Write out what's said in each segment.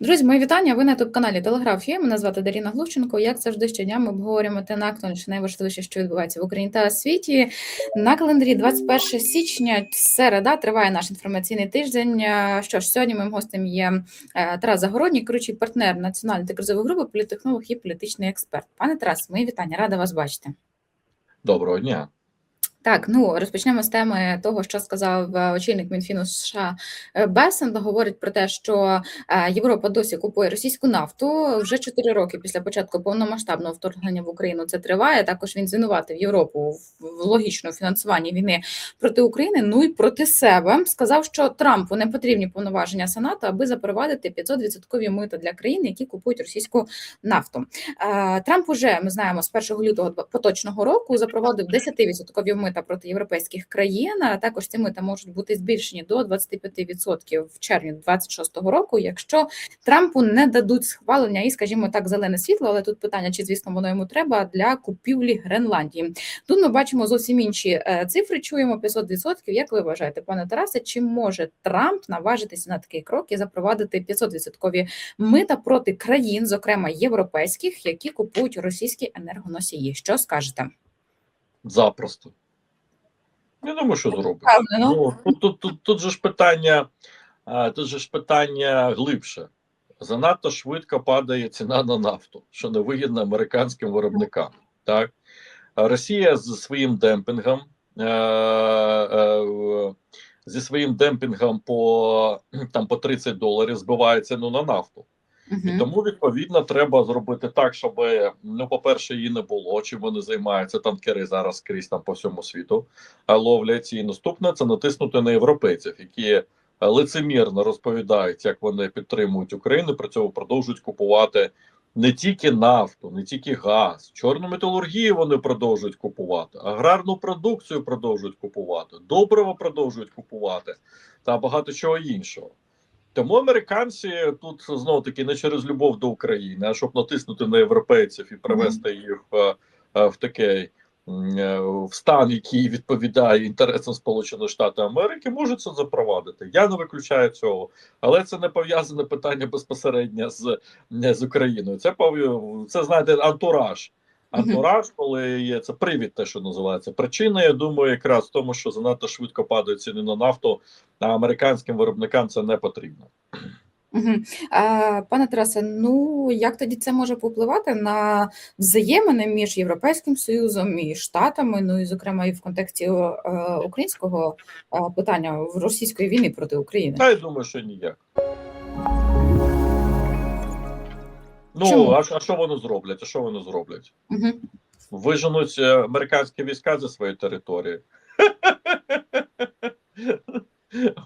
Друзі, мої вітання. Ви на youtube каналі Телеграфія. Мене звати Даріна Глущенко. Як завжди, щодня ми обговорюємо те найактуальніше, найважливіше, що відбувається в Україні та світі. На календарі 21 січня, середа, триває наш інформаційний тиждень. Е, Що ж, сьогодні моїм гостем є е, Тарас Загородній, керуючий партнер національної та кризової групи, політтехнолог і політичний експерт. Пане Тарас, мої вітання, рада вас бачити. Доброго дня. Так, ну розпочнемо з теми того, що сказав е, очільник Мінфіну США е, Бесен. Говорить про те, що е, Європа досі купує російську нафту вже 4 роки після початку повномасштабного вторгнення в Україну. Це триває. Також він звинуватив Європу в логічному фінансуванні війни проти України. Ну і проти себе сказав, що Трампу не потрібні повноваження Сенату, аби запровадити 500% мита для країн, які купують російську нафту. Трамп уже ми знаємо з 1 лютого поточного року запровадив 10% мита проти європейських країн. А також ці мита можуть бути збільшені до 25% в червні 26-го року, якщо Трампу не дадуть схвалення і, скажімо так, зелене світло. Але тут питання, чи звісно воно йому треба для купівлі Гренландії. Тут ми бачимо зовсім інші е, цифри. Чуємо 500%. Як ви вважаєте, пане Тарасе, чи може Трамп наважитися на такий крок і запровадити 500% мита проти країн, зокрема європейських, які купують російські енергоносії? Що скажете? Запросто. Я думаю, що зробить. Ну, тут, тут, тут, тут же ж питання, тут же ж питання глибше. Занадто швидко падає ціна на нафту, що не вигідно американським виробникам. Так? Росія зі своїм демпінгом, е, е, зі своїм демпінгом по, там, по 30 доларів збиває ціну на нафту. І тому відповідно треба зробити так, щоб ну, по-перше, її не було. Чим вони займаються танкери зараз скрізь там по всьому світу а, ловлять. І наступне це натиснути на європейців, які лицемірно розповідають, як вони підтримують Україну. При цьому продовжують купувати не тільки нафту, не тільки газ, чорну металургію вони продовжують купувати, аграрну продукцію продовжують купувати, добриво продовжують купувати та багато чого іншого. Тому американці тут знову таки не через любов до України, а щоб натиснути на європейців і привести їх в, е, в такий е, в стан, який відповідає інтересам Сполучених Штатів Америки, можуть це запровадити. Я не виключаю цього, але це не пов'язане питання безпосередньо з, з Україною. Це це знаєте, антураж. Антураж, коли є це привід, те, що називається. Причина, я думаю, якраз в тому, що занадто швидко падають ціни на нафту, а американським виробникам це не потрібно. А, Пане Тарасе, ну як тоді це може попливати на взаємини між Європейським Союзом і Штатами, ну і зокрема і в контексті е, українського е, питання в російської війни проти України? Та я думаю, що ніяк. Ну, а, що- а що вони зроблять? А що вони зроблять? Мгм. Виженуть е, американські війська зі своєї території.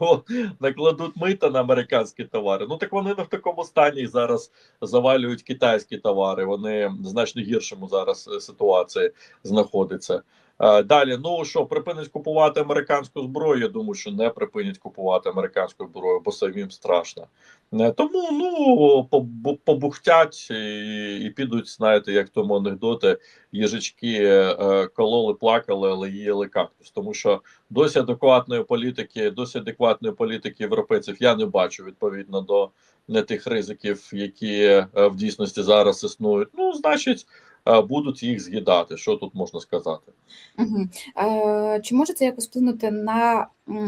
О, накладуть мита на американські товари. Ну так вони не в такому стані і зараз завалюють китайські товари. Вони в значно гіршому зараз е, ситуації знаходяться. Е, Далі, ну що припинять купувати американську зброю? Я думаю, що не припинять купувати американську зброю, бо самим страшно. Е, Тому ну побухтять і, і підуть, знаєте, як тому анекдоти, їжачки е, кололи, плакали, але їли кактус. Тому що досі адекватної політики, досі адекватної політики європейців я не бачу відповідно до не тих ризиків, які е, в дійсності зараз існують. Ну, значить, е, будуть їх з'їдати. Що тут можна сказати? Угу. Е, Чи може це якось вплинути на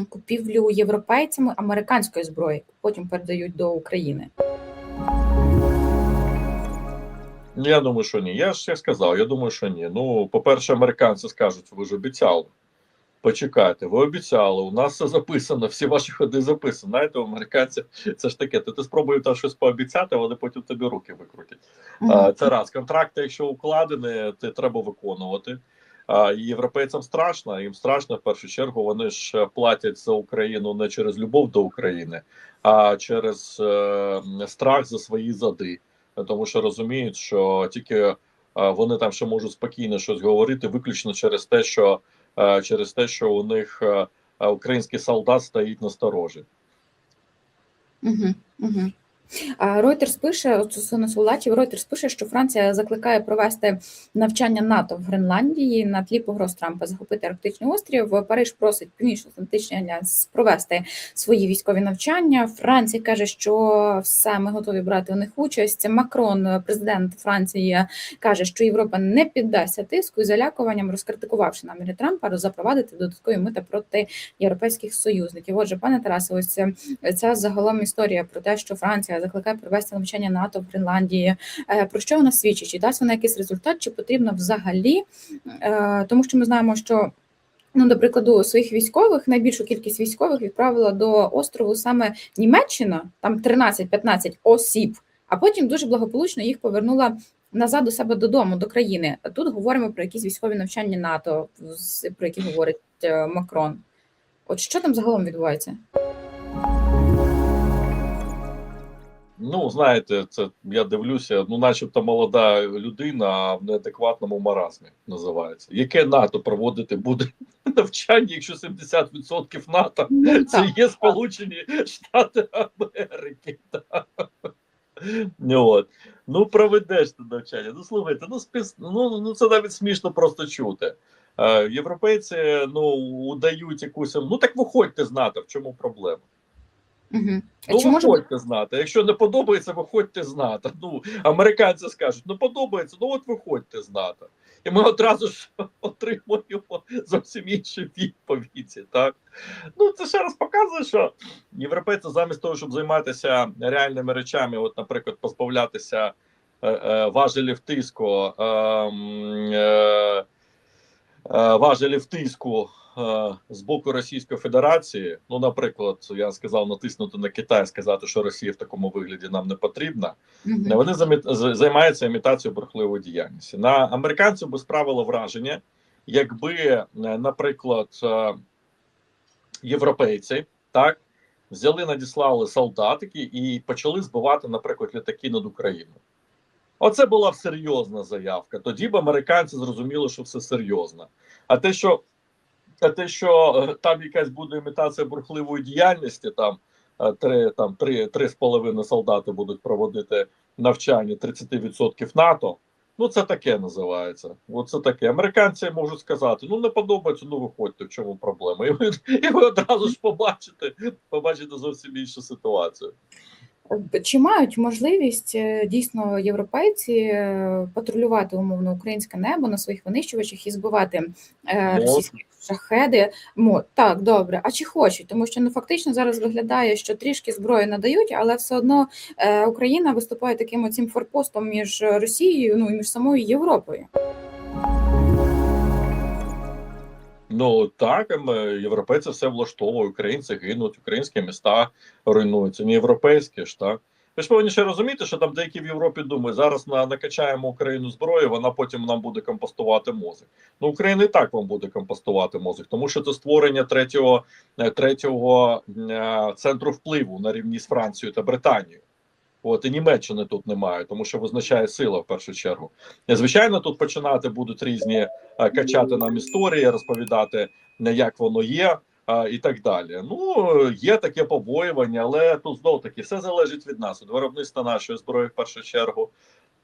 купівлю європейцями американської зброї, потім передають до України? Ну, Я думаю, що ні. Я ж я сказав, я думаю, що ні. Ну, по-перше, американці скажуть, ви ж обіцяли. Почекайте, ви обіцяли, у нас все записано, всі ваші ходи записані. Знаєте, у американців це ж таке. Ти, ти спробуєш там щось пообіцяти, вони потім тобі руки викрутять. Мгм. А, Це раз. Контракти, якщо укладені, ти треба виконувати. А, європейцям страшно, їм страшно в першу чергу. Вони ж платять за Україну не через любов до України, а через е, страх за свої зади. Тому що розуміють, що тільки е, вони там ще можуть спокійно щось говорити, виключно через те, що через те, що у них е, е, український солдат стоїть на сторожі. Мгм. Reuters пише, стосовно Солдатів, Reuters пише, що Франція закликає провести навчання НАТО в Гренландії на тлі погроз Трампа захопити Арктичний острів. Париж просить Північно-Атлантичний альянс провести свої військові навчання. Франція каже, що все ми готові брати у них участь. Макрон, президент Франції, каже, що Європа не піддасться тиску і залякуванням, розкритикувавши наміри Трампа запровадити додаткові мита проти європейських союзників. Отже, пане Тарасе, ось ця загалом історія про те, що Франція закликає провести навчання НАТО в Гренландії. Е, Про що вона свідчить? Чи дасть вона якийсь результат, чи потрібно взагалі? Е, Тому що ми знаємо, що. Ну, до прикладу, своїх військових найбільшу кількість військових відправила до острову саме Німеччина, там 13-15 осіб, а потім дуже благополучно їх повернула назад до себе додому, до країни. А тут говоримо про якісь військові навчання НАТО, про які говорить е, Макрон. От що там загалом відбувається? Ну, знаєте, це я дивлюся, ну, начебто молода людина в неадекватному маразмі називається. Яке НАТО проводити буде навчання, якщо 70% НАТО Ну, це є Сполучені Штати Америки. так. Ну, от. ну проведеш ти навчання. Ну слухайте, ну, спіс... ну, ну це навіть смішно просто чути. Е, європейці ну, удають якусь. Ну так виходьте з НАТО, в чому проблема? Угу. Ну, Чи може виходьте з НАТО. Якщо не подобається, виходьте з НАТО. Ну, американці скажуть, ну подобається, ну от виходьте з НАТО. І ми одразу ж отримуємо зовсім інші відповіді. Так? Ну, це ще раз показує, що європейці замість того, щоб займатися реальними речами, от, наприклад, позбавлятися е, е, важелів тиску, е, е, е, важелів тиску е, з боку Російської Федерації, ну, наприклад, я сказав натиснути на Китай, сказати, що Росія в такому вигляді нам не потрібна. Мгм. Вони замі- займаються імітацією бурхливої діяльності. На американців би справило враження, якби, е, наприклад, е, європейці так взяли, надіслали солдатики і почали збивати, наприклад, літаки над Україною. Оце була серйозна заявка. Тоді б американці зрозуміли, що все серйозно. А те, що а те, що е, там якась буде імітація бурхливої діяльності, там е, три там три, три з половиною солдати будуть проводити навчання 30% НАТО. Ну, це таке називається. Оце таке. Американці можуть сказати: ну не подобається, ну виходьте, в чому проблема. І ви, і ви одразу ж побачите, побачите зовсім іншу ситуацію. Чи мають можливість е, дійсно європейці е, патрулювати умовно українське небо на своїх винищувачах і збивати е, російські шахеди? Мо так, добре. А чи хочуть? Тому що ну фактично зараз виглядає, що трішки зброї надають, але все одно Україна виступає таким оцім форпостом між Росією, ну і між самою Європою. Ну так, ем, європейці все влаштовують, українці гинуть, українські міста руйнуються, не європейські ж так. Ви ж повинні ще розуміти, що там деякі в Європі думають, зараз на накачаємо Україну зброю, вона потім нам буде компостувати мозок. Ну, Україна і так вам буде компостувати мозок, тому що це створення третього, е, третього е, центру впливу на рівні з Францією та Британією. От і Німеччини тут немає, тому що визначає сила в першу чергу. Звичайно, тут починати будуть різні е, качати нам історії, розповідати як воно є, а, і так далі. Ну є таке побоювання, але тут знов таки все залежить від нас, від виробництва нашої зброї в першу чергу,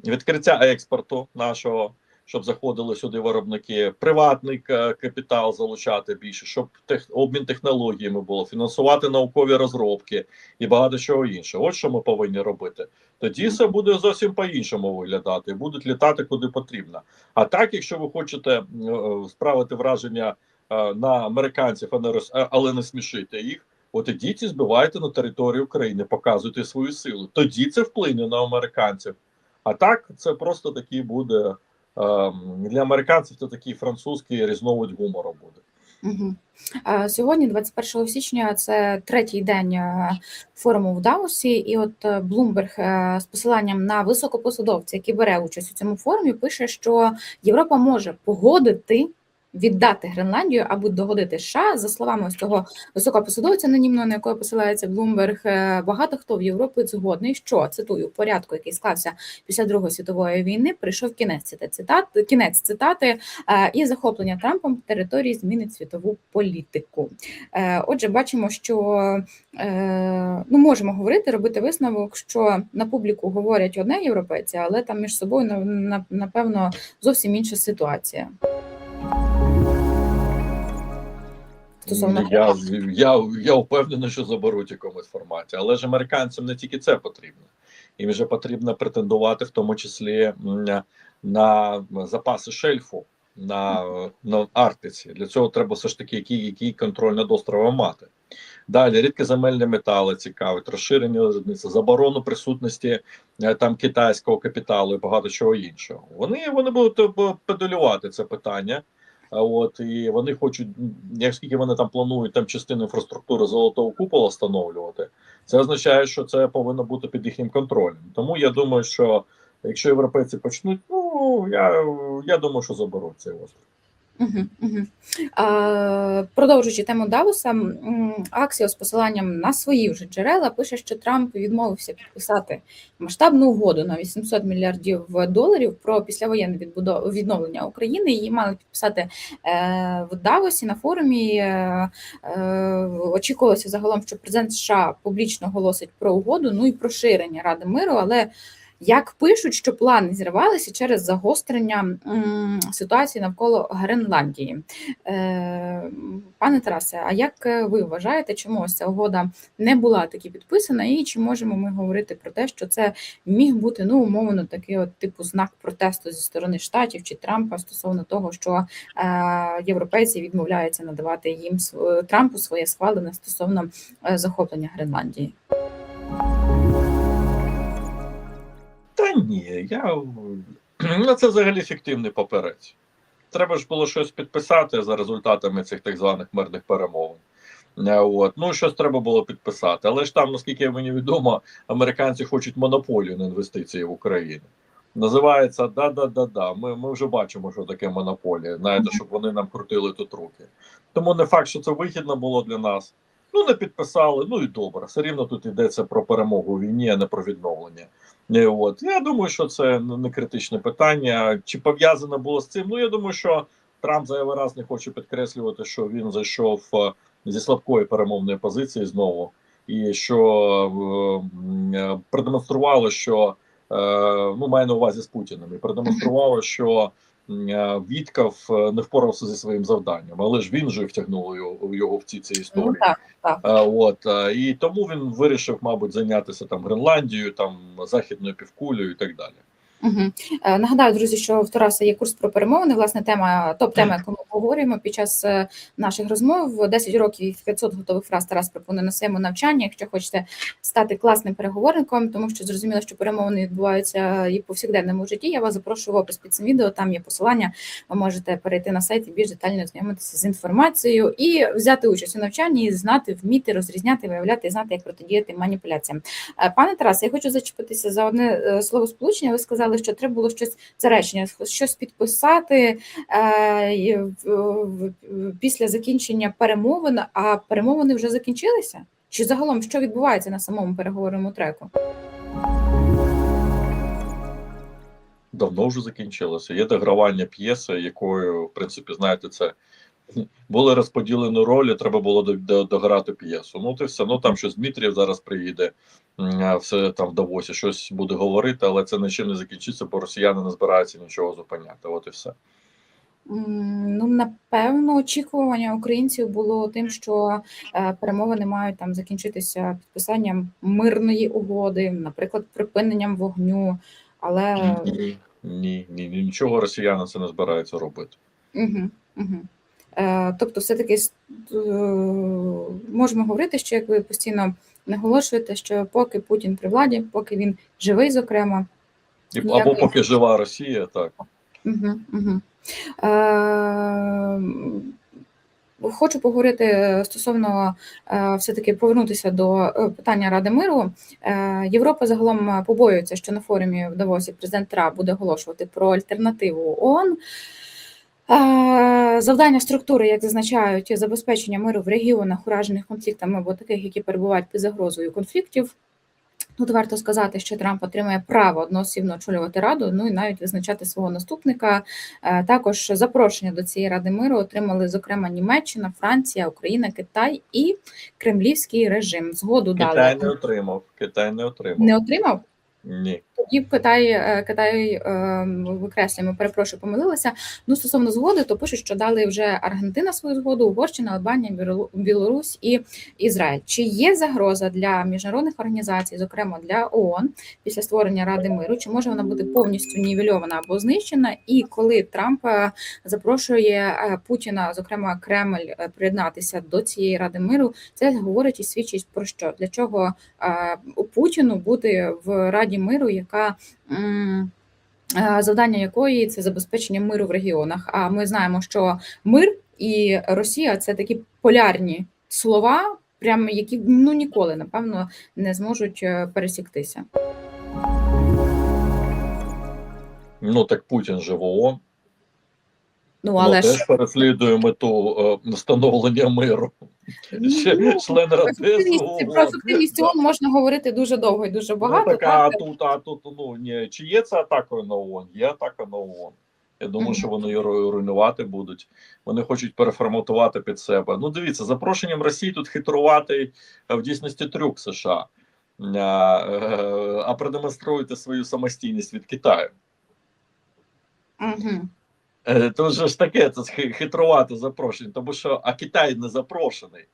відкриття експорту нашого. Щоб заходили сюди виробники, приватний капітал залучати більше, щоб тех, обмін технологіями було, фінансувати наукові розробки і багато чого іншого. От що ми повинні робити. Тоді все буде зовсім по-іншому виглядати, будуть літати куди потрібно. А так, якщо ви хочете е, справити враження е, на американців, а не рос- а- але не смішити їх, от ідіть і збивайте на території України, показуйте свою силу. Тоді це вплине на американців. А так, це просто такий буде е, для американців. Це такий французький різновид гумору буде. Угу. Сьогодні, 21 січня, це третій день е, форуму в Даусі, і от е, Блумберг е, з посиланням на високопосадовця, який бере участь у цьому форумі, пише, що Європа може погодити віддати Гренландію або догодити США. За словами ось цього високого посадовця анонімного, на якого посилається Блумберг, багато хто в Європі згодний, що цитую порядку, який склався після Другої світової війни, прийшов кінець цитат, кінець цитати е, і захоплення Трампом території змінить світову політику. Е, Отже, бачимо, що е, ну можемо говорити, робити висновок, що на публіку говорять одне європейці, але там між собою на- на- напевно зовсім інша ситуація. Стосовно я, я, я впевнений, що заберуть якомусь форматі, але ж американцям не тільки це потрібно. Їм же потрібно претендувати в тому числі на запаси шельфу на, на Арктиці. Для цього треба все ж таки який, який контроль над островом мати. Далі рідкоземельні метали цікавить, розширення виробництва, заборону присутності е, там китайського капіталу і багато чого іншого. Вони вони будуть е, педалювати це питання. От і вони хочуть, як скільки вони там планують там частину інфраструктури золотого купола встановлювати, це означає, що це повинно бути під їхнім контролем. Тому я думаю, що якщо європейці почнуть, ну я, я думаю, що заберуть цей острів. Продовжуючи тему Давоса, Аксіо з посиланням на свої вже джерела пише, що Трамп відмовився підписати масштабну угоду на 800 мільярдів доларів про післявоєнне відновлення України. Її мали підписати е, в Давосі на форумі. Е, е, очікувалося загалом, що президент США публічно оголосить про угоду, ну і про ширення Ради миру, але як пишуть, що плани зірвалися через загострення ситуації навколо Гренландії. Е, пане Тарасе, а як е, ви вважаєте, чому ось ця угода не була таки підписана, і чи можемо ми говорити про те, що це міг бути ну умовно такий от типу знак протесту зі сторони штатів чи Трампа стосовно того, що е, європейці відмовляються надавати їм Трампу своє схвалене стосовно захоплення Гренландії? Ні, я ну, це взагалі фіктивний паперець. Треба ж було щось підписати за результатами цих так званих мирних перемовин. Е, От. Ну, щось треба було підписати. Але ж там, наскільки мені відомо, американці хочуть монополію на інвестиції в Україну. Називається да-да-да-да. Ми, ми вже бачимо, що таке монополія. Знаєте, щоб вони нам крутили тут руки. Тому не факт, що це вигідно було для нас. Ну, не підписали, ну і добре. Все рівно тут йдеться про перемогу у війні, а не про відновлення. Е, От я думаю, що це не критичне питання. Чи пов'язане було з цим? Ну я думаю, що Трамп зайвий раз не хоче підкреслювати, що він зайшов е, зі слабкої перемовної позиції знову, і що е, е, продемонструвало, що е, ну має на увазі з Путіним, і продемонструвало, що е, Віткав е, не впорався зі своїм завданням, але ж він же втягнув його, його в ці ці історії. Ну так, так. Е, От і тому він вирішив, мабуть, зайнятися там Гренландією, там західною півкулею і так далі. Угу. Нагадаю, друзі, що в Тараса є курс про перемовини. Власне, тема топ-тема, яку ми обговорюємо під час е, наших розмов. 10 років 500 готових фраз Тарас пропонує на своєму навчанні. Якщо хочете стати класним переговорником, тому що зрозуміло, що перемовини відбуваються і в повсякденному житті. Я вас запрошую в опис під цим відео. Там є посилання. Ви можете перейти на сайт і більш детально ознайомитися з інформацією і взяти участь у навчанні, і знати, вміти розрізняти, виявляти і знати, як протидіяти маніпуляціям. Е, Пане Тарасе, я хочу зачепитися за одне слово сполучення. Ви сказали, що треба було щось це речення, щось підписати е, після закінчення перемовин. А перемовини вже закінчилися? Чи загалом що відбувається на самому переговорному треку? Давно вже закінчилося. Є догравання п'єси, якою, в принципі, знаєте, це були розподілені ролі, треба було до- до- дограти п'єсу. Ну, ти все, ну там щось Дмитрієв зараз приїде, все там в Давосі щось буде говорити, але це нічим не закінчиться, бо росіяни не збираються нічого зупиняти. От і все. Ну, напевно, очікування українців було тим, що е, перемовини мають там закінчитися підписанням мирної угоди, наприклад, припиненням вогню. Але Ні, ні, ні, ні, нічого росіяни це не збираються робити. Угу, угу. Е, тобто, все-таки е, можемо говорити, що як ви постійно наголошуєте, що поки Путін при владі, поки він живий, зокрема, І, або поки жива Росія, так. Угу, угу. Хочу поговорити стосовно все-таки повернутися до питання Ради миру. Європа загалом побоюється, що на форумі в Давосі президент Трамп буде оголошувати про альтернативу ООН. Е, Завдання структури, як зазначають, забезпечення миру в регіонах, уражених конфліктами або таких, які перебувають під загрозою конфліктів. Тут варто сказати, що Трамп отримає право одноосібно очолювати раду, ну і навіть визначати свого наступника. Е, Також запрошення до цієї ради миру отримали, зокрема, Німеччина, Франція, Україна, Китай і Кремлівський режим. Згоду Китай дали не отримав. Китай не отримав. не отримав. Ні. Тоді Китай, е, Китай е, викреслюємо, перепрошую, помилилася. Ну стосовно згоди, то пишуть, що дали вже Аргентина свою згоду, Угорщина, Албанія, Білору- Білорусь і Ізраїль. Чи є загроза для міжнародних організацій, зокрема для ООН, після створення Ради миру? Чи може вона бути повністю нівельована або знищена? І коли Трамп е, запрошує Путіна, зокрема Кремль, приєднатися до цієї ради миру, це говорить і свідчить про що для чого Путіну бути в Раді миру, яка е, завдання якої це забезпечення миру в регіонах. А ми знаємо, що мир і Росія це такі полярні слова, прямо які ну ніколи напевно не зможуть е, пересіктися. Ну так Путін же в ООН. Ну але ну, ж теж переслідує мету е, встановлення миру. Ще ну, член про ефективність, ООН. можна говорити дуже довго і дуже багато. Ну, так, а так? тут, а тут ну ні, чи є це атакою на ООН? Є атака на ООН. Я думаю, що вони її руйнувати будуть. Вони хочуть переформатувати під себе. Ну, дивіться, запрошенням Росії тут хитруватий е, в дійсності трюк США, а, е, а продемонструйте свою самостійність від Китаю. Угу. Е, Тут же ж таке це хи- хитрувати запрошення, тому що а Китай не запрошений,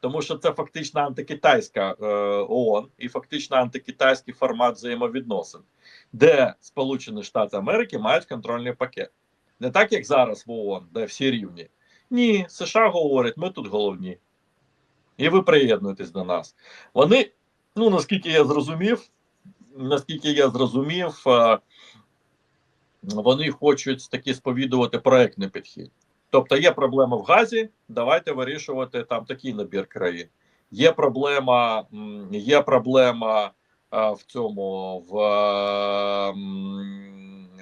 тому що це фактично антикитайська е, ООН і фактично антикитайський формат взаємовідносин, де Сполучені Штати Америки мають контрольний пакет. Не так, як зараз в ООН, де всі рівні. Ні, США говорять, ми тут головні. І ви приєднуєтесь до нас. Вони, ну наскільки я зрозумів, наскільки я зрозумів, е, вони хочуть таки сповідувати проектний підхід. Тобто є проблема в газі, давайте вирішувати там такий набір країн. Є проблема, є проблема в цьому, в,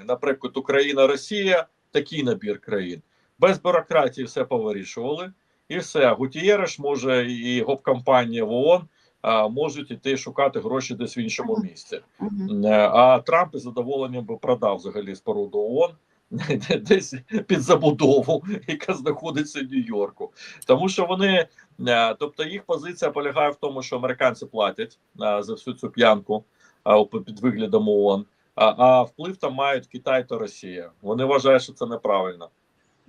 наприклад, Україна, Росія, такий набір країн. Без бюрократії все повирішували, і все. Гутієреш може і гоп-компанія в ООН можуть іти шукати гроші десь в іншому місці. Е, А Трамп із задоволенням би продав взагалі споруду ООН десь під забудову, яка знаходиться в Нью-Йорку. Тому що вони, е, тобто їх позиція полягає в тому, що американці платять е, за всю цю п'янку під виглядом ООН, а, а вплив там мають Китай та Росія. Вони вважають, що це неправильно.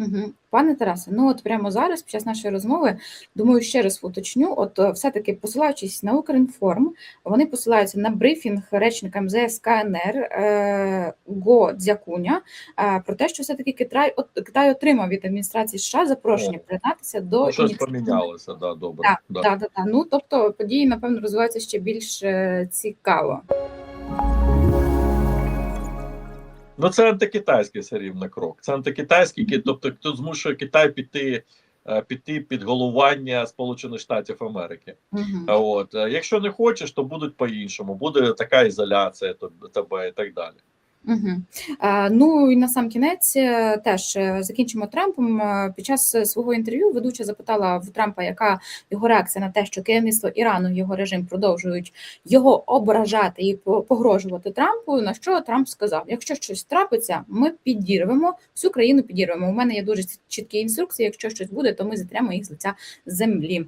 Угу. Пане Тарасе, ну от прямо зараз, під час нашої розмови, думаю, ще раз уточню. От е, все-таки посилаючись на Укрінформ, вони посилаються на брифінг речника МЗС КНР е, Го Дзякуня е, про те, що все-таки Китай, от, Китай отримав від адміністрації США запрошення О. приєднатися до Ну, щось помінялося, да, добре. Так, да. да, да, да. Ну тобто події, напевно, розвиваються ще більш е, цікаво. Ну, це антикитайський все рівно крок. Це антикитайський, ки- тобто хто змушує Китай піти, е, піти під головування Сполучених Штатів Америки. А От е, якщо не хочеш, то будуть по-іншому. Буде така ізоляція то- тебе і так далі. Угу. Ну і на сам кінець е, теж е, закінчимо Трампом. Е, Під час свого інтерв'ю ведуча запитала в Трампа, яка його реакція на те, що керівництво Ірану, його режим продовжують його ображати і погрожувати Трампу. На що Трамп сказав: якщо щось трапиться, ми підірвемо всю країну. Підірвемо. У мене є дуже чіткі інструкції. Якщо щось буде, то ми зітремо їх з лиця землі.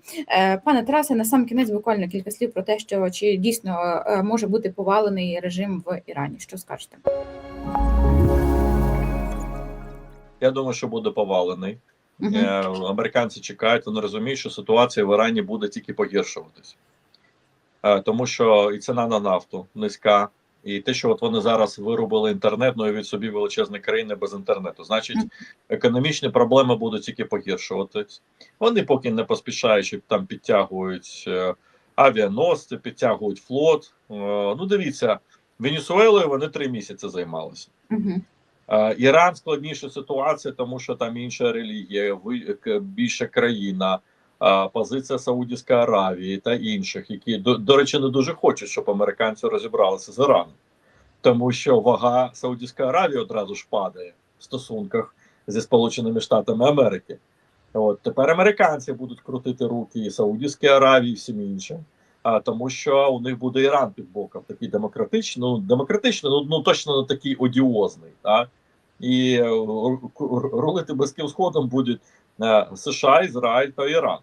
Пане Тарасе, на сам кінець буквально кілька слів про те, що чи дійсно може бути повалений режим в Ірані. Що скажете? Я думаю, що буде повалений. Е, Американці чекають, вони розуміють, що ситуація в Ірані буде тільки погіршуватись, Е, тому що і ціна на нафту низька, і те, що от вони зараз виробили інтернет, ну і від собі величезні країни без інтернету. Значить, економічні проблеми будуть тільки погіршуватись. Вони поки не поспішаючи там підтягують е, авіаносці, підтягують флот. Ну, дивіться, Венесуелою вони три місяці займалися. Іран складніша ситуація, тому що там інша релігія, більша країна, позиція Саудівської Аравії та інших, які до, до речі не дуже хочуть, щоб американці розібралися з Іраном, тому що вага Саудівської Аравії одразу ж падає в стосунках зі Сполученими Штатами Америки. От тепер американці будуть крутити руки і Саудівській Аравії, і всім іншим. А тому, що у них буде Іран під боком, такий демократичний, ну демократичний, ну, ну точно не такий одіозний. Так? І е, ру- ру- рулити Близьким Сходом будуть е, США, Ізраїль та Іран.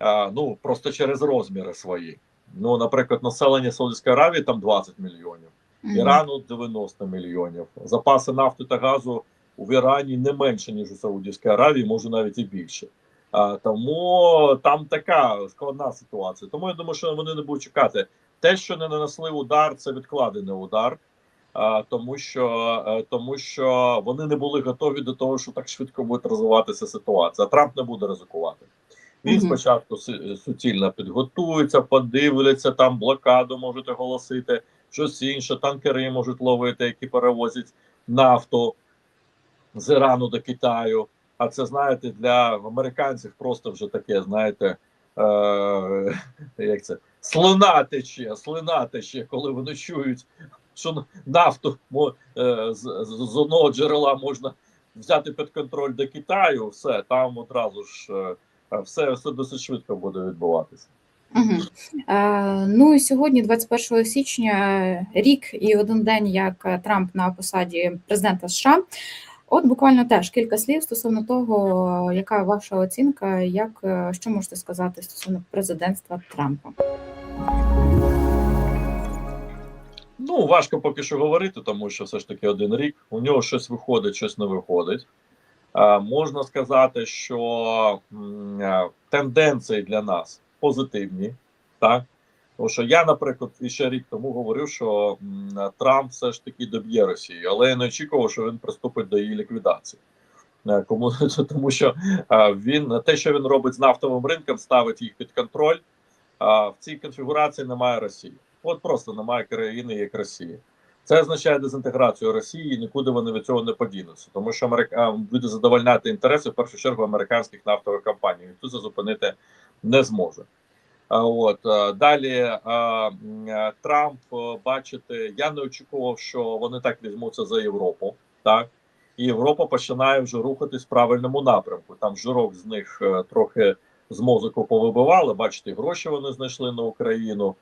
Е, ну просто через розміри свої. Ну, наприклад, населення Саудівської Аравії там 20 мільйонів. Ірану 90 мільйонів. Запаси нафти та газу в Ірані не менше, ніж у Саудівській Аравії, може навіть і більше. Тому там така складна ситуація. Тому я думаю, що вони не будуть чекати. Те, що не нанесли удар, це відкладений удар. Тому що е, тому що вони не були готові до того, що так швидко буде розвиватися ситуація. Трамп не буде ризикувати. Він Мгм. спочатку суцільно підготується, подивляться, там блокаду можуть оголосити, щось інше, танкери можуть ловити, які перевозять нафту з Ірану до Китаю. А це знаєте, для американців просто вже таке, знаєте, е- як це слина тече, слина тече, коли вони чують, що нафту е, з, з, одного джерела можна взяти під контроль до Китаю, все там одразу ж е, все, все досить швидко буде відбуватися. Мгм. Е, Ну і сьогодні, 21 січня, рік і один день, як Трамп на посаді президента США. От буквально теж кілька слів стосовно того, яка ваша оцінка, як е, що можете сказати стосовно президентства Трампа? Ну, важко поки що говорити, тому що все ж таки один рік. У нього щось виходить, щось не виходить. А, можна сказати, що м, а, тенденції для нас позитивні. Так? Тому що я, наприклад, ще рік тому говорив, що Трамп все ж таки доб'є Росію, але я не очікував, що він приступить до її ліквідації. Е, Кому тому, що він те, що він робить з нафтовим ринком, ставить їх під контроль. А в цій конфігурації немає Росії. От просто немає країни як Росія. Це означає дезінтеграцію Росії, і нікуди вони від цього не подінуться, тому що Америка буде задовольняти інтереси в першу чергу американських нафтових компаній. Ніхто це зупинити не зможе. От е, далі е, Трамп, е, бачите, я не очікував, що вони так візьмуться за Європу. Так і Європа починає вже рухатись в правильному напрямку. Там жирок з них трохи з мозку повибивали. Бачите, гроші вони знайшли на Україну.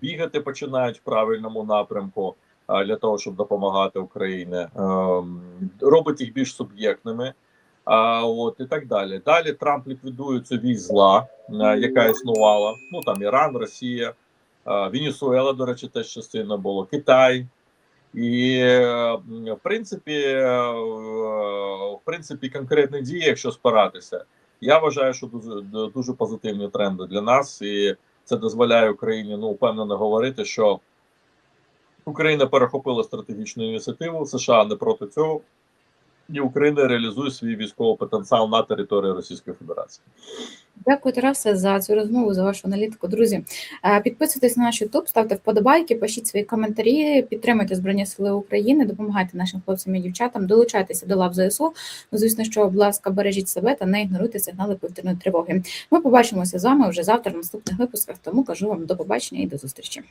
Бігати починають в правильному напрямку для того, щоб допомагати Україні. Ем, Робить їх більш суб'єктними. А от і так далі. Далі Трамп ліквідує цю вісь зла, е, яка існувала. Ну там Іран, Росія, е, Венесуела, до речі, теж частина було, Китай. І в принципі, е, в принципі, конкретні дії, якщо спиратися, я вважаю, що дуже дуже позитивні тренди для нас, і це дозволяє Україні ну впевнено говорити, що Україна перехопила стратегічну ініціативу, США не проти цього, і Україна реалізує свій військовий потенціал на території Російської Федерації. Дякую, Тарасе, за цю розмову, за вашу аналітику. Друзі, е, підписуйтесь на наш YouTube, ставте вподобайки, пишіть свої коментарі, підтримуйте Збройні Сили України, допомагайте нашим хлопцям і дівчатам, долучайтеся до лав ЗСУ. Ну, звісно, що, будь ласка, бережіть себе та не ігноруйте сигнали повітряної тривоги. Ми побачимося з вами вже завтра в наступних випусках. Тому кажу вам до побачення і до зустрічі.